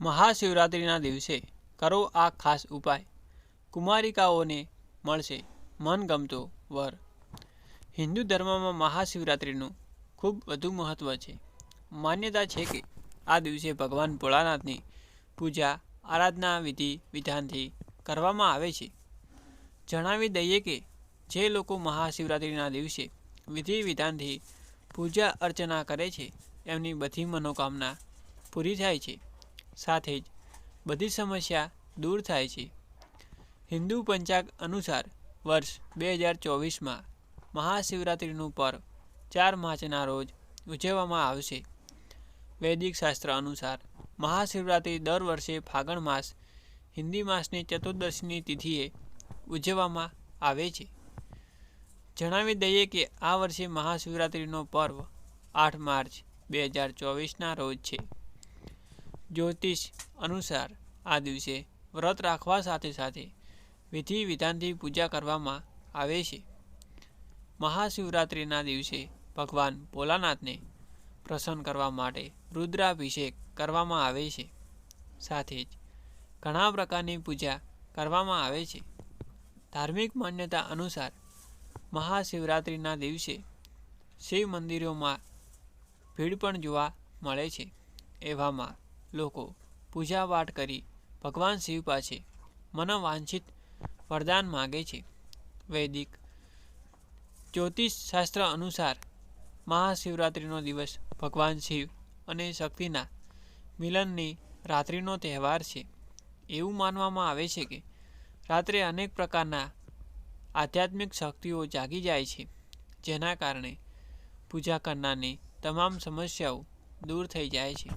મહાશિવરાત્રિના દિવસે કરો આ ખાસ ઉપાય. કુમારિકાઓને મળશે મનગમતો વર. હિન્દુ ધર્મમાં મહાશિવરાત્રિનું ખૂબ વધુ મહત્ત્વ છે. માન્યતા છે કે આ દિવસે ભગવાન ભોળાનાથની પૂજા, આરાધના વિધિ વિધાનથી કરવામાં આવે છે. જણાવી દઈએ કે જે લોકો મહાશિવરાત્રિના દિવસે વિધિ વિધાનથી પૂજા અર્ચના કરે છે, એમની બધી મનોકામના પૂરી થાય છે. સાથે જ બધી સમસ્યા દૂર થાય છે. હિન્દુ પંચાગ અનુસાર વર્ષ બે હજાર ચોવીસમાં મહાશિવરાત્રિનું પર્વ ચાર માર્ચના રોજ ઉજવવામાં આવશે. વૈદિક શાસ્ત્ર અનુસાર મહાશિવરાત્રિ દર વર્ષે ફાગણ માસ હિન્દી માસની ચતુર્દશીની તિથિએ ઉજવવામાં આવે છે. જણાવી દઈએ કે આ વર્ષે મહાશિવરાત્રિનો પર્વ આઠ માર્ચ બે હજાર ચોવીસના રોજ છે. જ્યોતિષ અનુસાર આ દિવસે વ્રત રાખવા સાથે સાથે વિધિ વિધાનથી પૂજા કરવામાં આવે છે. મહાશિવરાત્રિના દિવસે ભગવાન ભોલાનાથને પ્રસન્ન કરવા માટે રુદ્રાભિષેક કરવામાં આવે છે. સાથે જ ઘણા પ્રકારની પૂજા કરવામાં આવે છે. ધાર્મિક માન્યતા અનુસાર મહાશિવરાત્રિના દિવસે શિવ મંદિરોમાં ભીડ પણ જોવા મળે છે. એવામાં લોકો પૂજાપાઠ કરી ભગવાન શિવ પાસે મનોવાંછિત વરદાન માગે છે. વૈદિક જ્યોતિષ શાસ્ત્ર અનુસાર મહાશિવરાત્રિનો દિવસ ભગવાન શિવ અને શક્તિના મિલનની રાત્રિનો તહેવાર છે. એવું માનવામાં આવે છે કે રાત્રે અનેક પ્રકારના આધ્યાત્મિક શક્તિઓ જાગી જાય છે, જેના કારણે પૂજા કરનારની તમામ સમસ્યાઓ દૂર થઈ જાય છે.